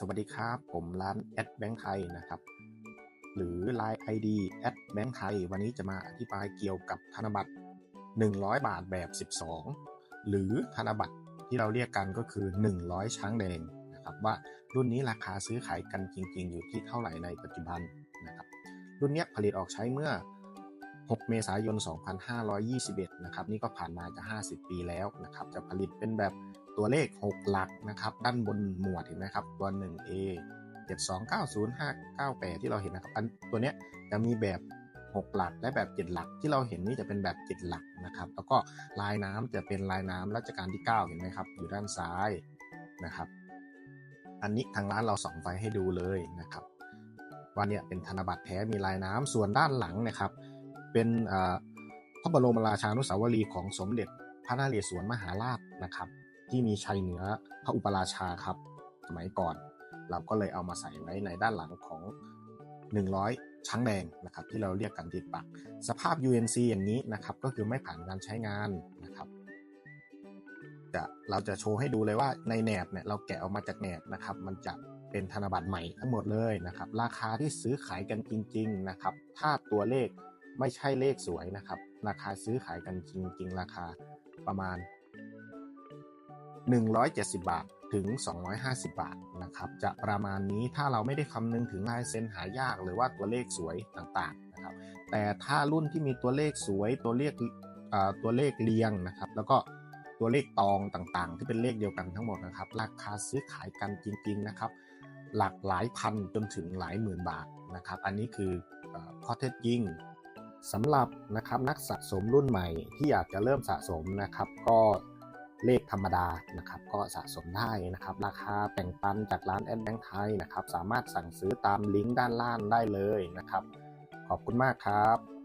สวัสดีครับ ผมร้านแอดแบงค์ไทยนะครับ หรือ Line ID แอดแบงค์ไทยวันนี้จะมาอธิบายเกี่ยวกับธนบัตร 100 บาทแบบ 12 หรือธนบัตรที่เราเรียกกันก็คือ 100 ช้างแดงนะครับว่ารุ่นนี้ราคาซื้อขายกันจริง ๆ อยู่ที่เท่าไหร่ในปัจจุบันนะครับ รุ่นนี้ผลิตออกใช้เมื่อ 6 เมษายน 2521 นะครับ นี่ก็ผ่านมาจะ 50 ปีแล้วนะครับ จะผลิตเป็นแบบ ตัวเลข 6 หลักนะครับ ด้านบนหมวดเห็นไหมครับ ตัว 1A 7290598 ที่เราเห็นนะครับอันตัวเนี้ยจะมีแบบ 6 หลักและแบบ 7 หลักที่เราเห็นนี่จะเป็นแบบ 7 หลักนะครับ แล้วก็ลายน้ำจะเป็นลายน้ำรัชกาลที่ 9 เห็นไหมครับ อยู่ด้านซ้ายนะครับ อันนี้ทางร้านเราส่องไฟให้ดูเลยนะครับว่าเนี่ยเป็นธนบัตรแท้มีลายน้ำส่วนด้านหลังนะครับ เป็นพระบรมราชานุสาวรีย์ของสมเด็จพระนเรศวรมหาราชนะครับ ที่มีชัยเหนือพระอุปราชาครับ สมัยก่อน เราก็เลยเอามาใส่ไว้ในด้านหลังของ 100 ช้างแดงนะครับ ที่เราเรียกกันติดปักสภาพ UNC อย่างนี้นะครับ ก็คือไม่ผ่านการใช้งานนะครับจะเราจะโชว์ให้ดูเลยว่าในแหนบเนี่ยเราแกะออกมาจากแหนบนะครับ มันจะเป็นธนบัตรใหม่ทั้งหมดเลยนะครับ ราคาที่ซื้อขายกันจริง ๆนะครับ ถ้าตัวเลขไม่ใช่เลขสวยนะครับ ราคาซื้อขายกันจริง ๆ ราคาประมาณ 170 บาทถึง 250 บาทนะครับจะประมาณนี้ถ้าเราไม่ได้คำนึงถึงลายเซ็นหายาก หรือว่าตัวเลขสวยต่างๆนะครับแต่ถ้ารุ่นที่มีตัวเลขสวยตัวเลขตัวเลขเรียงนะครับแล้วก็ตัวเลขตองต่างๆ ที่เป็นเลขเดียวกันทั้งหมดนะครับราคาซื้อขายกันจริงๆนะครับหลักหลายพันจนถึงหลายหมื่นบาทนะครับอันนี้คือข้อเท็จจริงสำหรับนะครับนักสะสมรุ่นใหม่ที่อยากจะเริ่มสะสมนะครับ ก็ เลขธรรมดานะครับก็สะสมได้นะครับ ราคาแบ่งปันจากร้านแอดแบงค์ไทยนะครับ สามารถสั่งซื้อตามลิงก์ด้านล่างได้เลยนะครับ ขอบคุณมากครับ